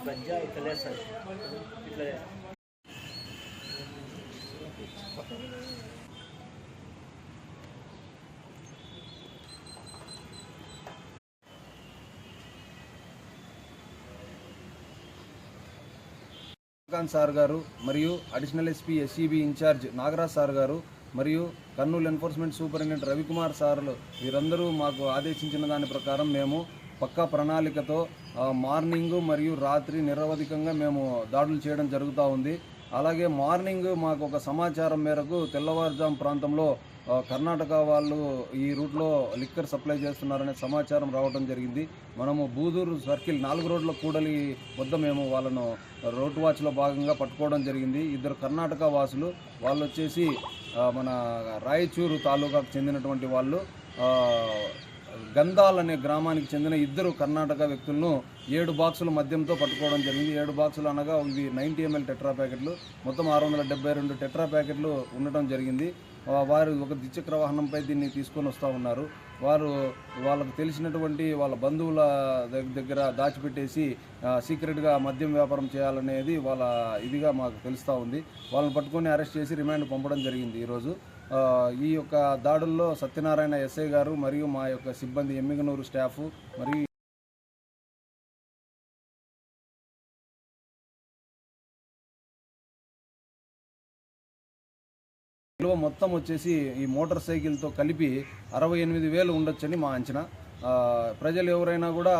గజ్జా ఇట్లా లేదు సార్ ఇట్లా లేదు. శ్రీకాంత్ సార్ గారు మరియు additional SP SCB incharge Nagaraj sir గారు మరియు కర్నూలు ఎన్ఫోర్స్మెంట్ సూపరింటెండెంట్ రవికుమార్ సార్లు వీరందరూ మాకు ఆదేశించిన దాని ప్రకారం మేము పక్కా ప్రణాళికతో మార్నింగ్ మరియు రాత్రి నిరవధికంగా మేము దాడులు చేయడం జరుగుతూ ఉంది. అలాగే మార్నింగ్ మాకు ఒక సమాచారం మేరకు తెల్లవారుజాం ప్రాంతంలో కర్ణాటక వాళ్ళు ఈ రూట్లో లిక్కర్ సప్లై చేస్తున్నారనే సమాచారం రావడం జరిగింది. మనము బూదూరు సర్కిల్ నాలుగు రోడ్ల కూడలి వద్ద మేము వాళ్ళను రోడ్ వాచ్లో భాగంగా పట్టుకోవడం జరిగింది. ఇద్దరు కర్ణాటక వాసులు వాళ్ళు వచ్చేసి మన రాయచూరు తాలూకాకు చెందినటువంటి వాళ్ళు గంధాల్ అనే గ్రామానికి చెందిన ఇద్దరు కర్ణాటక వ్యక్తులను ఏడు బాక్సుల మద్యంతో పట్టుకోవడం జరిగింది. ఏడు బాక్సులు అనగా ఇవి నైంటీ ఎంఎల్ టెట్రా ప్యాకెట్లు. మొత్తం ఆరు వందల డెబ్బై రెండు టెట్రా ప్యాకెట్లు ఉండటం జరిగింది. వారు ఒక ద్విచక్ర వాహనంపై దీన్ని తీసుకొని వస్తూ ఉన్నారు. వారు వాళ్ళకు తెలిసినటువంటి వాళ్ళ బంధువుల దగ్గర దాచిపెట్టేసి సీక్రెట్గా మద్యం వ్యాపారం చేయాలనేది వాళ్ళ ఇదిగా మాకు తెలుస్తూ ఉంది. వాళ్ళని పట్టుకొని అరెస్ట్ చేసి రిమాండ్ పంపడం జరిగింది ఈరోజు. ఈ యొక్క దాడుల్లో సత్యనారాయణ ఎస్ఐ గారు మరియు మా యొక్క సిబ్బంది ఎమ్మిగనూరు స్టాఫ్ మరియు విలువ మొత్తం వచ్చేసి ఈ మోటార్ సైకిల్తో కలిపి అరవై ఎనిమిది వేలు ఉండొచ్చని మా అంచనా. ప్రజలు ఎవరైనా కూడా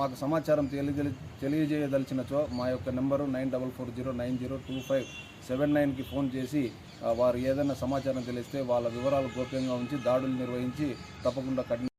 మాకు సమాచారం తెలియజే తెలియజేయదలిచినచో మా యొక్క number nine double four zero nine zero two five seven నైన్కి ఫోన్ చేసి వారు ఏదైనా సమాచారం తెలిస్తే వాళ్ళ వివరాలు గోప్యంగా ఉంచి దాడులు నిర్వహించి తప్పకుండా కఠిన